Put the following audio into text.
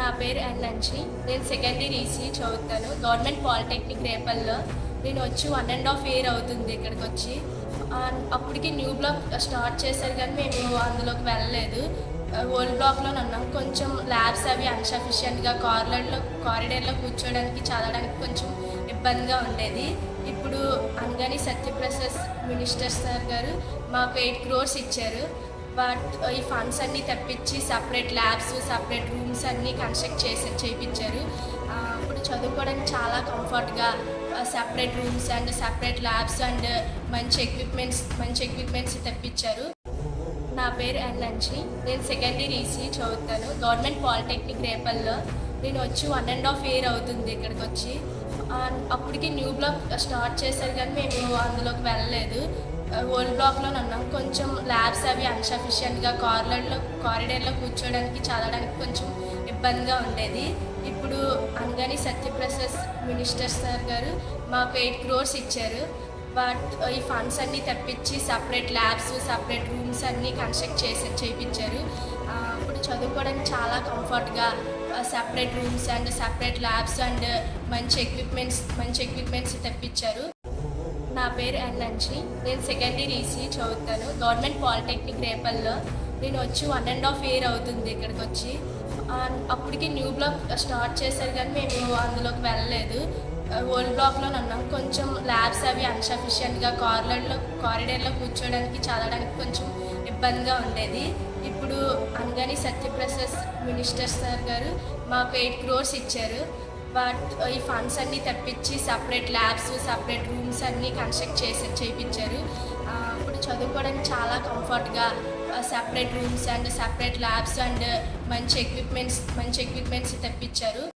నా పేరు ఎన్నంచి నేను సెకండ్ ఇయర్ ఈసీ చదువుతాను. గవర్నమెంట్ పాలిటెక్నిక్ రేపల్లో నేను వచ్చి వన్ అండ్ హాఫ్ ఇయర్ అవుతుంది ఇక్కడికి వచ్చి. అప్పటికి న్యూ బ్లాక్ స్టార్ట్ చేశారు కానీ మేము అందులోకి వెళ్ళలేదు. Uh, ఓల్డ్ బ్లాక్లో ఉన్నాం. కొంచెం ల్యాబ్స్ అవి అన్సఫిషియెంట్గా కార్లర్లో కారిడార్లో కూర్చోడానికి చదవడానికి కొంచెం ఇబ్బందిగా ఉండేది. ఇప్పుడు అనగానే సత్యప్రసాద్ మినిస్టర్ సార్ గారు మాకు ఎయిట్ క్రోర్స్ ఇచ్చారు. బట్ ఈ ఫండ్స్ అన్నీ తెప్పించి సపరేట్ ల్యాబ్స్ సపరేట్ రూమ్స్ అన్నీ కన్స్ట్రక్ట్ చేసి చేయించారు ఇప్పుడు చదువుకోవడానికి చాలా కంఫర్ట్గా separate rooms and separate labs and మంచి ఎక్విప్మెంట్స్ మంచి ఎక్విప్మెంట్స్ తెప్పించారు. నా పేరు ఎన్నంచి నేను సెకండ్ ఇయర్ ఈసీ చదువుతాను. గవర్నమెంట్ పాలిటెక్నిక్ రేపల్లో. నేను వచ్చి వన్ అండ్ హాఫ్ ఇయర్ అవుతుంది ఇక్కడికి వచ్చి అప్పటికి న్యూ బ్లాక్ స్టార్ట్ చేశారు కానీ మేము అందులోకి వెళ్ళలేదు. ఓల్డ్ బ్లాక్లో ఉన్నాం కొంచెం ల్యాబ్స్ అవి అన్సఫిషియెంట్గా కార్లర్లో కారిడార్లో కూర్చోడానికి చదవడానికి కొంచెం ఇబ్బందిగా ఉండేది. ఇప్పుడు అనగాని సత్యప్రసాద్ మినిస్టర్ సార్ గారు మాకు ఎయిట్ క్రోర్స్ ఇచ్చారు. బట్ ఈ ఫండ్స్ అన్నీ తెప్పించి సపరేట్ ల్యాబ్స్ సపరేట్ రూమ్స్ అన్నీ కన్స్ట్రక్ట్ చేసి చేయించారు ఇప్పుడు చదువుకోవడానికి చాలా కంఫర్ట్గా separate rooms and separate labs and మంచి ఎక్విప్మెంట్స్ మంచి ఎక్విప్మెంట్స్ తెప్పించారు. నా పేరు ఎన్నంచి నేను సెకండ్ ఇయర్ ఈసీ చదువుతాను. గవర్నమెంట్ పాలిటెక్నిక్ రేపల్లో నేను వచ్చి వన్ అండ్ హాఫ్ ఇయర్ అవుతుంది ఇక్కడికి వచ్చి. అప్పటికి న్యూ బ్లాక్ స్టార్ట్ చేశారు కానీ మేము అందులోకి వెళ్ళలేదు. ఓల్డ్ బ్లాక్లో ఉన్నాం కొంచెం ల్యాబ్స్ అవి అన్సఫిషియెంట్గా కార్లర్లో కారిడార్లో కూర్చోడానికి చదవడానికి కొంచెం ఇబ్బందిగా ఉండేది. ఇప్పుడు అనగాని సత్యప్రసాద్ మినిస్టర్ సార్ గారు మాకు ఎయిట్ క్రోర్స్ ఇచ్చారు. బట్ ఈ ఫండ్స్ అన్నీ తెప్పించి సపరేట్ ల్యాబ్స్ సపరేట్ రూమ్స్ అన్నీ కన్స్ట్రక్ట్ చేసి చేయించారు ఇప్పుడు చదువుకోవడానికి చాలా కంఫర్ట్గా separate rooms and separate labs and మంచి ఎక్విప్మెంట్స్ మంచి ఎక్విప్మెంట్స్ తెప్పించారు.